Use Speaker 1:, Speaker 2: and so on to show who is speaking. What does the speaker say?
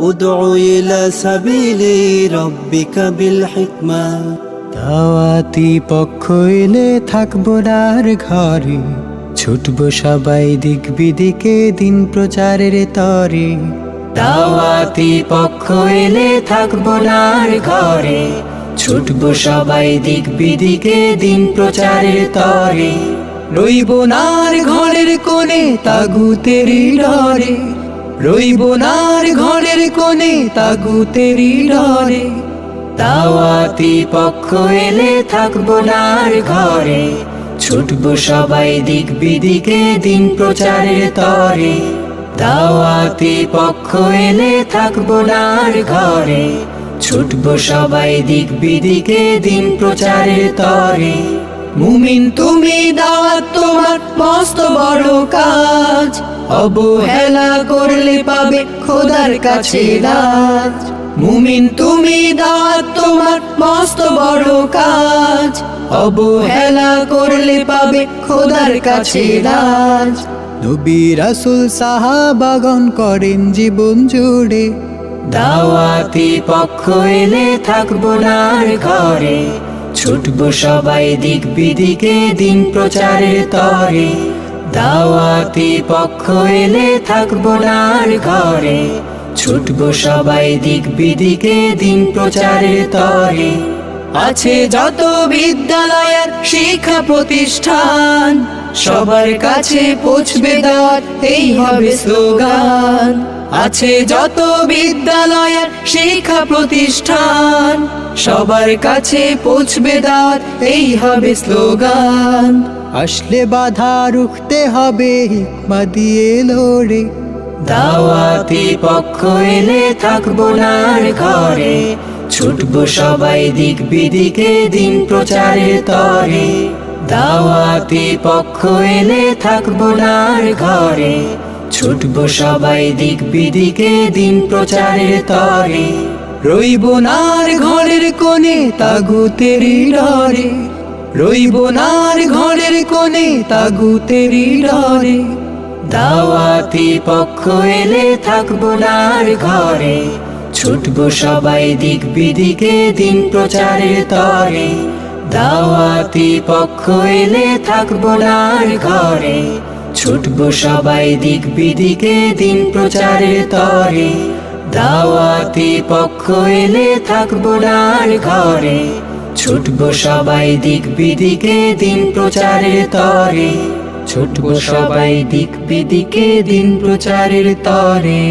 Speaker 1: ادع إلى سبيل ربك بالحكمة
Speaker 2: দাওয়াতি পক্ষ এলে থাকবো না আর ঘরে ছুটবো সবাই দিক বিদিকে দিন প্রচারের তরে দাওয়াতি পক্ষ এলে থাকবো না আর ঘরে ছুটবো সবাই দিক বিদিকে দিন প্রচারের তরে রইব নার ঘরের কোণে তাগুতেরি ডরে রইব নার ঘরের কোণে তাগুতেরি ডরে। দাওয়াতি পক্ষ এলে থাকব না আর ঘরে। ছুটবো সবাই দিক বিদিকে দিন প্রচারের তরে। দাওয়াতি পক্ষ এলে থাকব না আর ঘরে। ছুটবো সবাই দিক বিদিকে দিন প্রচারের তরে। মুমিন তুমি দাওয়াত তোমার মস্ত বড় কাজ। অবহেলা করলে পাবে খোদার কাছে লাজ মুমিন, তুমি দাওয়াত, তোমার মস্ত বড় কাজ। অবহেলা করলে পাবে খোদার কাছে লাজ নবী রাসূল সাহাবাগন করেন জীবন জুড়ে। দাওয়াতি পক্ষ এলে থাকব না ঘরে। ছুটবো সবাই দিক বিদিকে দিন প্রচারের তরে। দাওয়াতি পক্ষ এলে থাকব না আর ঘরে। ছুটবো সবাই দিক বিদিকে দিন প্রচারের তরে। আছে যত বিদ্যালয়ের শিক্ষা প্রতিষ্ঠান, সবার কাছে পৌঁছবে দেওয়ার এই হবে স্লোগান। আছে যত বিদ্যালয়ের শিক্ষা প্রতিষ্ঠান। সবার কাছে পৌঁছবে দাঁত এই হবে স্লোগান। আসলে বাধা রুখতে হবে হিকমা দিয়ে লড়ে। দাওয়াতি পক্ষ এলে থাকব না ঘরে। ছুটবো সবাই দিক বিদিকে দিন প্রচারের তরে। দাওয়াতি পক্ষ এলে থাকব না ঘরে। ছুটবো সবাই দিক বিদিকে দিন প্রচারের তরে। রইব নার ঘরের কোণে তাগুতেরি ডরে রইব নার ঘরের কোণে তাগুতেরি ডরে দাওয়াতি পক্ষ এলে থাকব না আর ঘরে। ছুটবো সবাই দিক বিদিকে দিন প্রচারের তরে। দাওয়াতি পক্ষ এলে থাকব না আর ঘরে। ছুটবো সবাই দিক বিদিকে দিন প্রচারের তরে। দাওয়াতি পক্ষ এলে থাকব ডাল ঘরে। ছুটবো সবাই দিক বিদিকে দিন প্রচারের তরে। ছুটবো সবাই দিক বিদিকে দিন প্রচারের তরে।